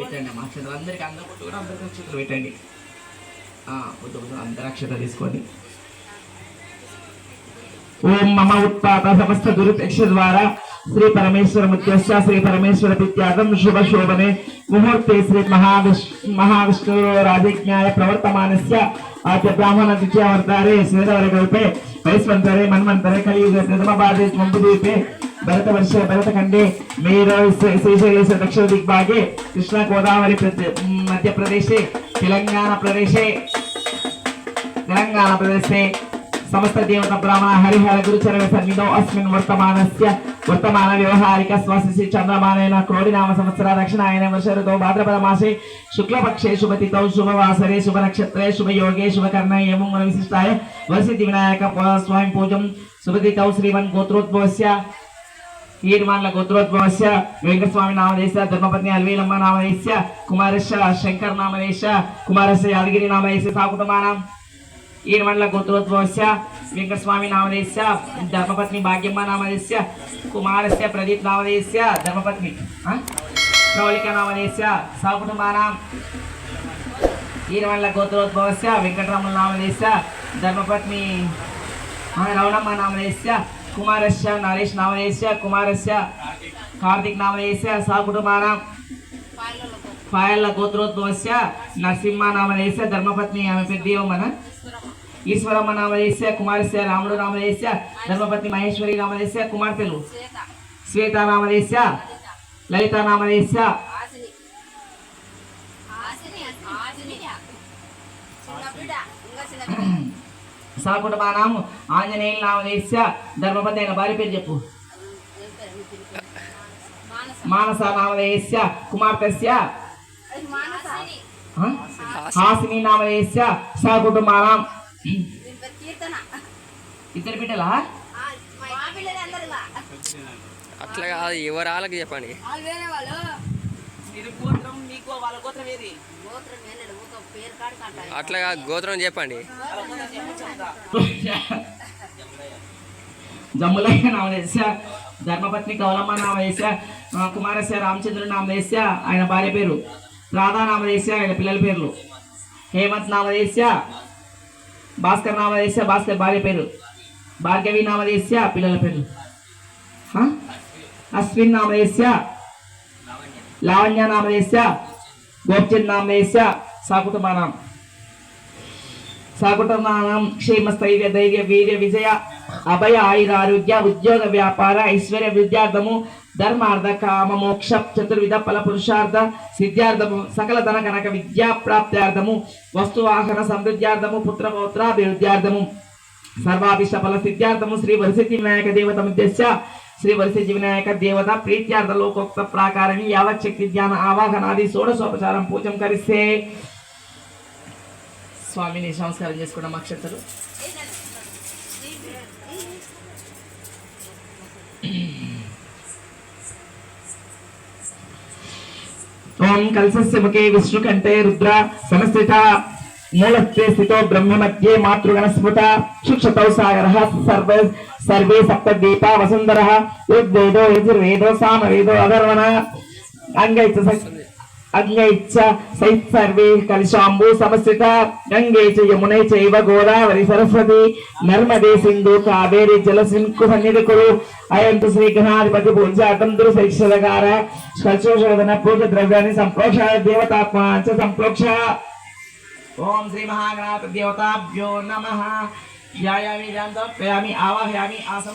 పెట్టండి అమ్మా అక్షతలు అందరికి అందరూ కూడా అందరికీ అక్షతలు పెట్టండి వద్దు వద్దు అందరు అక్షత తీసుకోండి. ఓం మమ ఉత్పాత సమస్త దురుపేక్ష ద్వారా శ్రీ పరమేశ్వర ముత్యస్య శ్రీ పరమేశ్వర విద్యార్థం శుభ శోభనే. ముహూర్తే శ్రీ మహావిష్ణు మహావిష్ణు రాజజ్ఞాయ ప్రవర్తమానస్య ఆద్య బ్రాహ్మణ ద్వితీయవర్తారే శ్వేతవరకల్పే వైస్వంతరే మన్వంతరే కలియుగ ప్రథమ బాధే ద్వీపే భరత వర్ష భరత ఖండే మేరు శ్రీశైలేశ్వర దక్షిణ దిగ్భాగే కృష్ణ గోదావరి మధ్యప్రదేశే తెలంగాణ ప్రదేశే తెలంగాణ ప్రదేశే. సమస్త దేవత బ్రాహ్మణ హరిహర గురుచరణ సన్నిధో అస్మిన్ వర్తమానస్య వర్తమాన వ్యవహారిక స్వస్తి చంద్రమానేన క్రోడి నామ సంవత్సర దక్షిణాయన వర్ష ఋతో భాద్రపద మాసే శుక్లపక్షే శుభతిథౌ శుభవాసరే శుభ నక్షత్రే శుభయోగే శుభకర్ణ ఏవం మన విశిష్టాయ వసిద్ధి వినాయక ప- స్వామి పూజం శుభతిథౌ శ్రీమన్ గోత్రోద్భవస్య ఈర్మాన్ల గోత్రోద్భవస్య వెంకటస్వామి నామదేశ ధర్మపత్ని అల్వేలమ్మ నామదేశ కుమారస్య శంకర్ నామదేశ కుమారస్య యాదగిరి నామదేశ సాకుటమానం ఈర్మండల గోత్రోద్భవస్య వెంకటస్వామి నామదేశ ధర్మపత్ని భాగ్యమ్మ నామదేశ కుమారస్య ప్రదీప్ నామదేశ ధర్మపత్ని ఆ? ప్రవళిక నామదేశ సాకుటమానం ఈరవల్ల గోత్రోద్భవస్య వెంకటరాముల నామదేశ ధర్మపత్ని రవణమ్మ నామదేశ కుమారస్య నరేష్ నామదేశ కుమారస్య కార్తిక్ నామదేశ సాకుటుంబానం పాయల్ల గోత్రోద్భవస్య నరసింహ నామదేశ ధర్మపత్ని ఆమె పెద్ద మన ఈశ్వరమ్మ నామదేశ కుమారస్య రాముడు నామదేశ ధర్మపత్ని మహేశ్వరి నామదేశ కుమార్తెలు. శ్వేత నామదేశ లలిత నామదేశ సాకుటుంబానం ఆంజనేయుల నామదేశ ధర్మపతి అయిన భార్య పేరు చెప్పు. మానస నామదేశ కుమార్తెస్య? హాసిని నామదేశ సకుటుంబానం ఇద్దరు బిడ్డలా? అట్లా కాదు ఎవరాళ్ళకి చెప్పండి. మీరు గోత్రం మీకు వాళ్ళ గోత్రం ఏది? అట్లా కాదు గోత్రం చెప్పండి. జమ్ములయ్య నామదేశ ధర్మపత్ని కౌలమ్మ నామదేశ ఆ, కుమారస్య రామచంద్రుడు నామదేశ ఆయన భార్య పేరు రాధా నామదేశ ఆయన పిల్లల పేర్లు. హేమంత్ నామదేశ భాస్కర్ నామదేశ భాస్కర్ భార్య పేరు. భార్గవి నామదేశ పిల్లల పేరు. అశ్విన్ నామదేశ లావణ్య నామదేశ గోప్చంద్ నామదేశ సాకుటుంబానాం సాకుటుంబానం క్షేమ స్థైర్య ధైర్య వీర్య విజయ అభయ ఆయుర ఆరోగ్య ఉద్యోగ వ్యాపార ఐశ్వర్య విద్యార్థము ధర్మార్థ కామ మోక్ష చతుర్విధ ఫల పురుషార్థ సిద్ధార్థము సకల ధన కనక విద్యా ప్రాప్త్యార్థము వస్తువాహన సమృద్ధ్యార్థము పుత్రపౌత్రాభివృద్ధ్యార్థము సర్వాభిష్ట ఫల సిద్ధార్థము శ్రీ వరిసిద్ధి వినాయక దేవత ఉద్దేశ్య శ్రీ వరిసిద్ధి వినాయక దేవత ప్రీత్యార్థ లోకోక్త ప్రాకారణి యావచ్చక్తి ధ్యాన ఆవాహనాది షోడశోపచారం పూజం కరిస్తే. స్వామిని సంస్కారం చేసుకున్న అక్షతలు ఓం కలసస్య ముఖే విష్ణుకంఠే రుద్ర సమస్థిత. మూలస్థే స్థితో బ్రహ్మ మధ్యే మాతృగణ స్మృత. శుక్షతౌ సాగర సర్వే సర్వే దీప వసుంధర. ఋగ్వేదో యజుర్వేదో సామవేదో అధర్వణ. అంగైచ స- సైత్ సర్వే కలిశాంబు సమస్థిత. గంగే చ యమునే చైవ గోదావరి సరస్వతి. నర్మదే సింధు కావేరి జల సింకు సన్నిధి కురు అయంతు శ్రీ గణాధిపతి పూజాతం దురు శైక్షదగార స్పర్శోషోదన పూజ ద్రవ్యాన్ని సంప్రోక్ష దేవతాత్మా సంప్రోక్ష. ఓం శ్రీ మహాగణాథ దేవతాభ్యో నమ. ధ్యాయామి ధ్యానం ఆవాహయామి ఆసం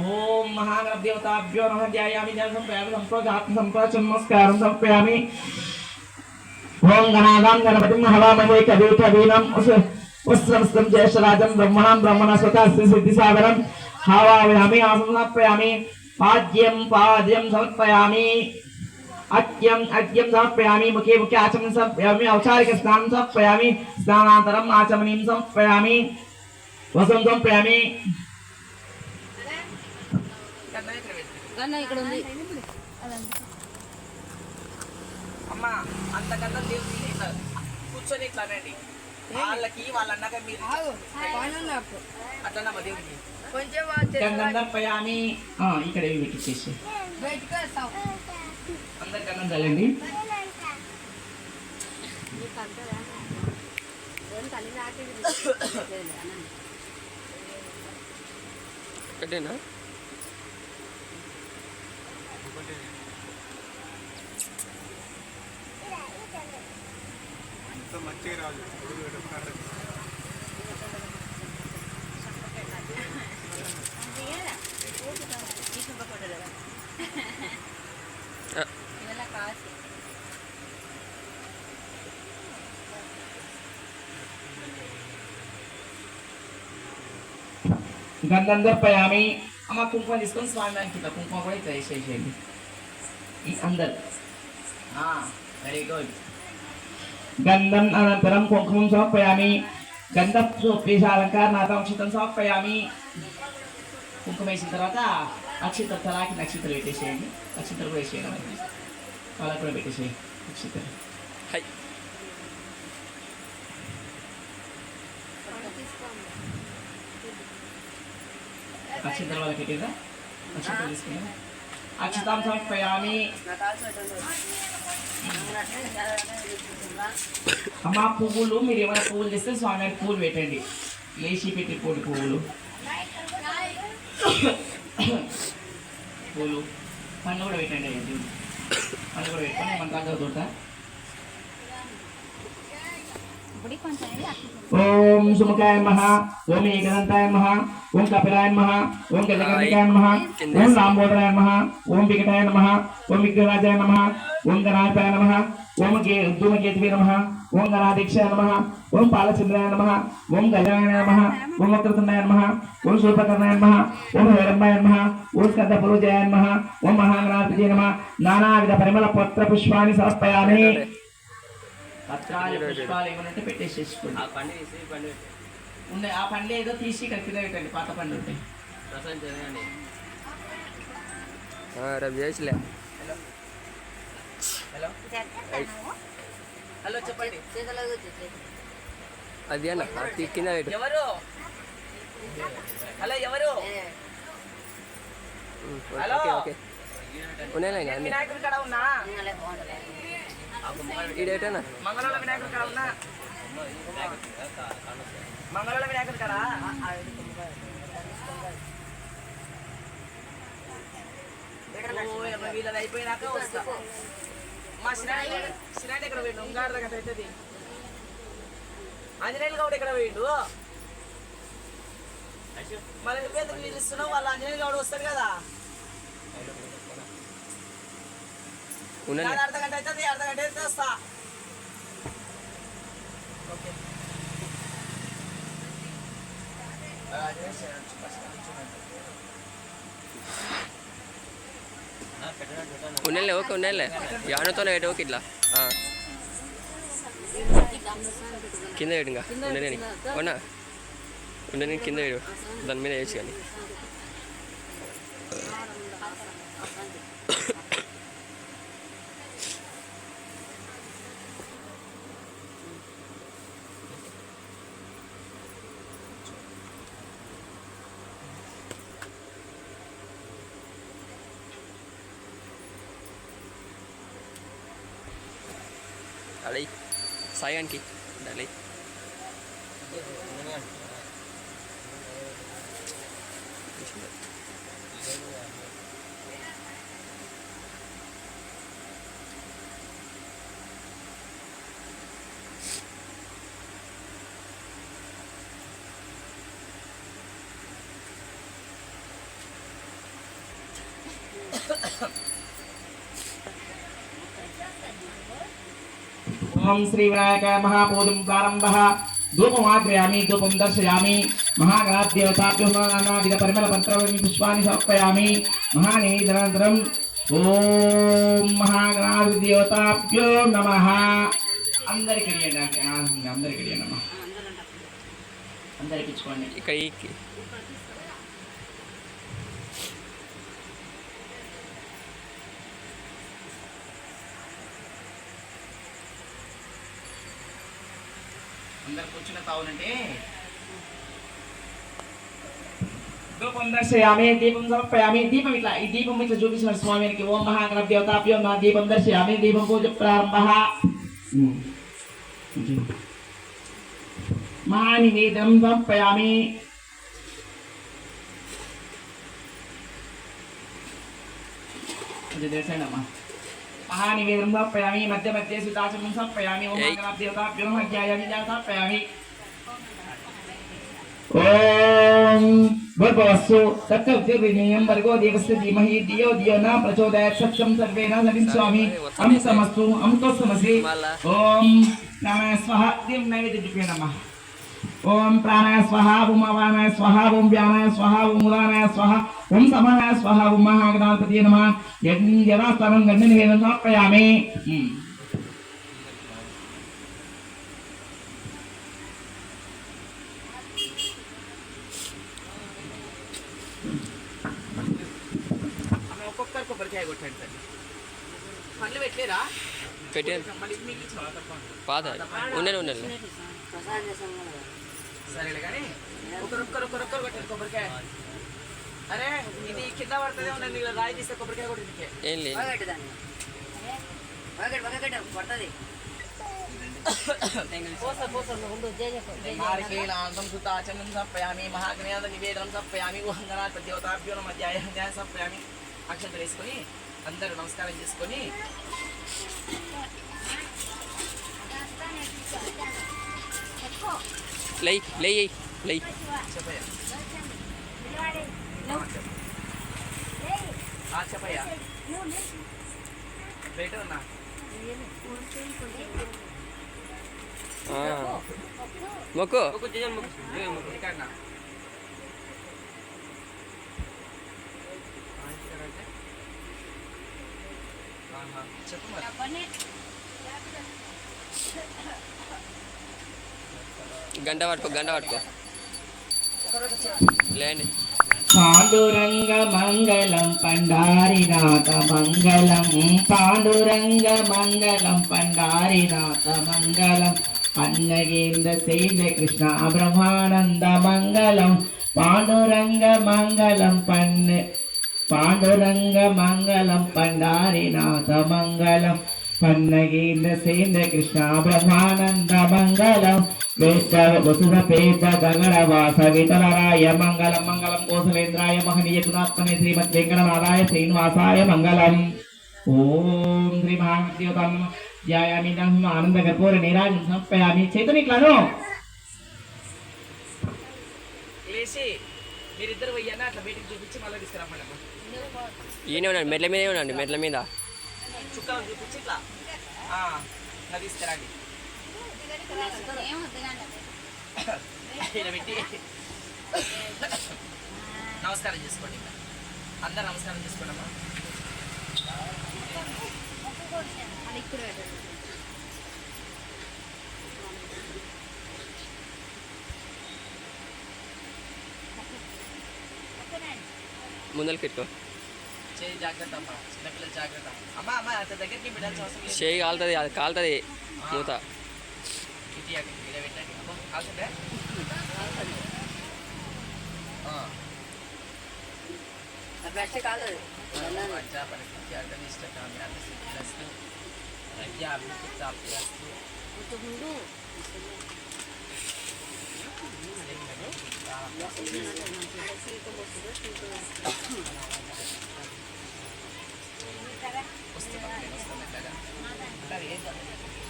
ఓం మహాగణ దేవతాభ్యో నమ ధ్యాయామి ధ్యానం సమర్పయామి సంప్రోజాత్మ సంప్రోచ నమస్కారం సమర్పయామి. ఓం గణాదాం గణపతిం హవామహే కవే కవీనం ఉస్రమస్తం జ్యేష్ఠరాజం బ్రహ్మణం బ్రహ్మణ స్వత సిద్ధి సాగరం హావామయామి ఆసం పాద్యం పాద్యం సమర్పయామి. అత్యం అత్యం సమర్పయామి ముఖే ముఖే ఆచమనం సమర్పయామి ఔచారిక స్నానం సమర్పయామి స్నానాంతరం ఆచమనీయం సమర్పయామి వసంతం ప్రయామి సమర్పయామి ఇక్కడ ఉంది. అమ్మా అంతకన్నా ఇట్లా కూర్చొని ఇట్లా అనండి. వాళ్ళకి వాళ్ళ అన్నగా మీరు ఆగు పైన నాకు అట్లన్నా మా దేవుడికి? ఇక్కడ పెట్టించేసి అందరు గంధం చల్లండి ఒకటేనా ఆ, గంధం దర్పయామి అమ్మ కుంకుమ తీసుకొని స్వామి దానికి ఇట్లా కుంకుమ కూడా ఇట్లా వేసేసేయండి ఈ అందరు వెరీ గుడ్ గంధం అనంతరం కుంకుమం సమర్పయామి గంధ చూపేసి అలంకారనాథం అక్షితం సమర్పయామి కుంకుమ వేసిన తర్వాత అక్షిత తలాకి నక్షత్రం పెట్టేసేయండి నక్షత్రం కూడా వేసేయండి వాళ్ళకి కూడా పెట్టేసేయండి నక్షత్రం హై అక్షితలు వాళ్ళకి పెట్టిందా అక్షితలు తీసుకుని అక్షితాం సమర్పయామి అమ్మ పువ్వులు మీరు ఏమైనా పువ్వులు తెస్తే స్వామి పువ్వులు పెట్టండి. లేచి పెట్టి పూలు పువ్వులు. పూలు పండ్లు కూడా పెట్టండి. పండ్లు కూడా పెట్టుకొని మన దగ్గర దొరుకుతా ఓం సుముఖాయ నమః ఓం ఏకదంతాయ నమః ఓం కపిలాయ నమః ఓం గజగణికాయ నమః ఓం రాంబోధరాయ నమః ఓం వికటాయ నమః ఓం విఘ్నరాజాయ నమః ఓం గణాధిపాయ నమః ఓం గే ధూమకేతువే నమ ఓం గణాధీక్షాయ నమ ఓం పాలచంద్రాయ నమ ఓం గజాయ నమ ఓం వక్రతుండాయ నమ ఓం శూర్పకర్ణాయ నమ ఓం హేరంబాయ నమ ఓం స్కందపురుజాయ నమ ఓం మహాగణాధిపతి నమ నానావిధ పరిమళ పత్ర పుష్పాన్ని సమర్పయామి. పత్రాలు పుష్పాలు ఏమనంటే పెట్టేసేసుకోండి. ఆ పండు తీసి ఈ పండు పెట్టు. ఉన్నాయి ఆ పండ్లు ఏదో తీసి ఇక్కడ కింద పెట్టండి పాత పండ్లు ఉంటాయి రసం చదివండి రేపు చేసిలే. హలో. హలో. చెప్పండి. అది అన్న అది కింద పెట్టు. ఎవరు? హలో ఎవరు? Um, hello. Okay okay. ఉన్నాయి ఇంకా అన్ని వినాయకుడి కాడ ఉన్నా? ఈ డేట్ అన్న మంగళవారం వినాయకుడి కాడ ఉన్నా? మంగళవారం వినాయకుడి కాడ? వీళ్ళది అయిపోయినాక వస్తా. మా సినాయి సినాయి ఎక్కడ పోయిండు? ఉంగారు దగ్గర అవుతుంది ఆంజనేయులు గౌడ్ ఎక్కడ పోయిండు? మళ్ళీ నువ్వేందుకు వీళ్ళు ఇస్తున్నావు వాళ్ళు ఆంజనేయులు గౌడ్ వస్తాడు కదా. నాది అర్ధ గంట అవుతుంది అర్ధ గంట అయితే వస్తా. ఓకే. ఉన్నలే ఓకే ఉన్నలే యానతోనే పెట్టు ఓకే ఇట్లా. కింద పెట్టు ఇంకా. ఉండని అవునా ఉండని కింద పెట్టు. దాని మీద వేసి కానీ. సాయానికి డాలి ఓం శ్రీ వినాయక మహాపూజం ప్రారంభ ధూపమాగ్రయామి ధూపం దర్శయామి మహాగణాదేవతాభ్యో నానావిధ పరిమళ మంత్రవమి పుష్పాన్ని సమర్పయామి మహానేదనంతరం ఓం మహాగణాధిదేవతాభ్యో నమ అందరికి ఇడియండి. ఆ, అందరికి ఇడియండి అమ్మా అందరికి ఇచ్చుకోండి. ఇక్కడ అందరు కూర్చున్న తావునంటే ధూపం దర్శయామి దీపం సమర్పయామి. దీపం ఇట్లా ఈ దీపం ఇట్లా చూపించిన స్వామికి ఓం మహాగణ దేవతాభ్యో మా దీపం దర్శయామి. దీపం పూజ ప్రారంభ. మహానివేదం సమర్పయామి. ఇది महानिवेदन समर्पयामि मध्य मध्ये सुताचुं समर्पयामि ओम मङ्गलाब्देवताभ्यो हज्ञायामि च समर्पयामि ॐ भर्भवस्तु सत्कर्तिर्विनीयं वर्गो देवस्य धीमहि धियो धियो न प्रचोदयात् सत्यं सर्वे न सविस्वामि अं समस्तु अं त्वं समसि ॐ नमः स्वः दिं नैवेद्यरूपेण नमः। స్వహ ఓం అవానాయ స్వహ ఓం వ్యానాయ స్వహ ఓం ఉదానాయ స్వహ ఓం సమానాయ స్వహ ఓం మహాగణాధిపతి నమః యథాస్థానం గంధ నివేదన సమర్పయామి ఉమ్. ఆమె ఒక్కొక్కరు కొబ్బరికాయ కొట్టండి సార్ సరేలే కానీ ఒకరొక్కరు ఒకరొక్కరు కొట్టారు కొబ్బరికాయ. అరే ఇది కింద పడుతుంది ఉన్నది ఇలా రాయి తీస్తే కొబ్బరికాయ కొట్టిందికే ఏం లేదు. ధ్యాయ అక్షంతలు వేసుకొని అందరూ నమస్కారం చేసుకొని లై లై లై చెప్పయ్యా ఆ, చెప్పయ్యా బయట ఉన్నా మొక్కు ఇక్కడనా ఆహా, చెప్పు గంట పట్టుకో గంట పట్టుకో. లేండి. పాండురంగ మంగళం పండారినాథ మంగళం. పాండురంగ మంగళం పండారినాథ మంగళం. పన్నగేంద్ర సేంద్ర కృష్ణ బ్రహ్మానంద మంగళం. పాండురంగ మంగళం పన్న పాండురంగ మంగళం పండారినాథ మంగళం. పన్నగేంద సేంద్ర కృష్ణ బ్రహ్మానంద మంగళం. వసుధ మంగళం మంగళం కోసలేంద్రాయ మహనీయ గుణాత్మనే శ్రీమద్ వెంకటనాథాయ శ్రీనివాసాయ మంగళం ఓం శ్రీ మహాదేవతాం ధ్యాయామి నమః ఆనంద కర్పూర నీరాజం సమర్పయామి. చేతుని ఇట్లాను లేచి మీరిద్దరు పోయ్యన్నా అట్లా బయటికి చూపించి మళ్ళీ తీసుకురమ్మన్నమ్మా ఈయనే ఉన్నాడు మెట్ల మీదే ఉన్నాడు మెట్ల మీద. చుక్కలు చూపించి ఇట్లా. తీసుకురండి. పెట్టి నమస్కారం చేసుకోండి ఇంకా. అందరు నమస్కారం చేసుకోండమ్మా. ముందరికి పెట్టుకో. చేయి జాగ్రత్త అమ్మా. చిన్నపిల్లలు జాగ్రత్త. అమ్మా అమ్మా అంత దగ్గరికి పెట్టాల్సిన అవసరం లేదు. చేయి కాలుతుంది అది కాలుతుంది. మూత. ఇది అక్కడ ఈడ పెట్టండి అమ్మా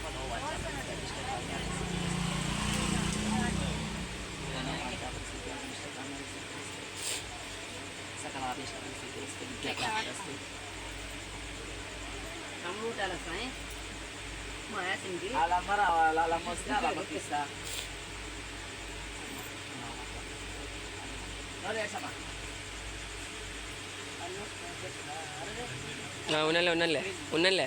కాల్చుంటే బెస్ట్ కాదు ముందు రమ్మూటాల సాయి మా యాసింది వాళ్ళమ్మ రావాలి వాళ్ళమ్మ వస్తే వాళ్ళమ్మకి ఇస్తా నోరేసమ్మా ఉన్నలే ఉన్నలే ఉన్నలే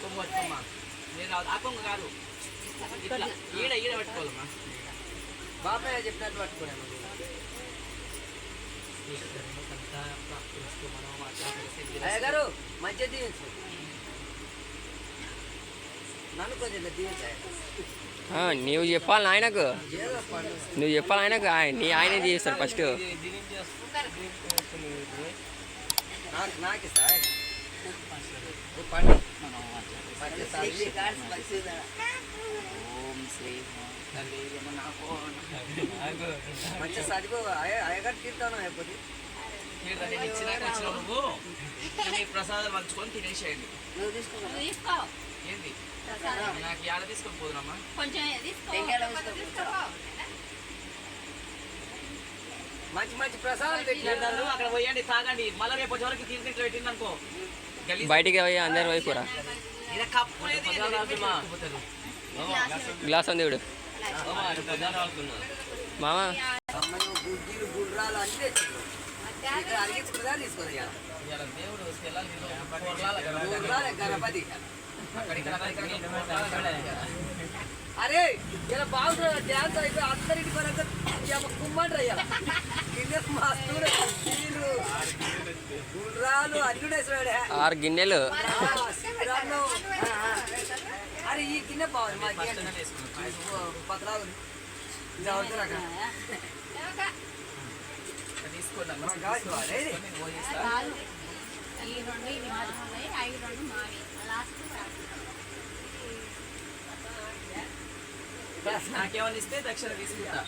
కొమ్మమ్మా నేను ఆకొంగ కాదు. ఇట్లా ఈడ ఈడ పెట్టుకోవాలమ్మా. బాబాయ్ చెప్పినట్టు పట్టుకోలేమ్మా. అయ్యగారు మంచిగా దీవించు నన్ను కొంచెం దీవించాయి ఆ, నీవు చెప్పాలి పండు నువ్వు చెప్పాలి ఆయనకు. ఆయన- నీ ఆయనే చేస్తాడు ఫస్ట్. నాకు సార్ చదివి అయ్యగారు తీర్థం అయిపోతుంది ఇచ్చినాక వచ్చిన నువ్వు. మీ ప్రసాదాలు పంచుకొని తినేసేయండి. ఏంది. నాకు ఏడ తీసుకొని పోదురమ్మా. కొంచెం. మంచి మంచి ప్రసాదాలు పెట్టినారు అక్కడ పోయండి తాగండి. మళ్ళీ రేపు ఇట్లా పెట్టింది అనుకో. బయటికి పోయి అందరు లేదు, పోతారు. గ్లాస్ ఉంది మామ? గుడ్డీలు గుర్రాలు అన్ని గణపతి అరే ఇలా బాగుంటుంది డ్యాన్స్ అయిపోయి అందరికి పరంగా అన్ని వేసాడే ఆరు గిన్నెలు. అరే ఈ కింద బాగుంది మా పత్రాలు. చదువుతారు అక్కడ ఈ రెండు ఇవి మాత్రం ఉన్నాయి ఐదు రెండు మావి లాస్ట్ నాకేమని ఇస్తే దక్షిణ తీసుకుంటా.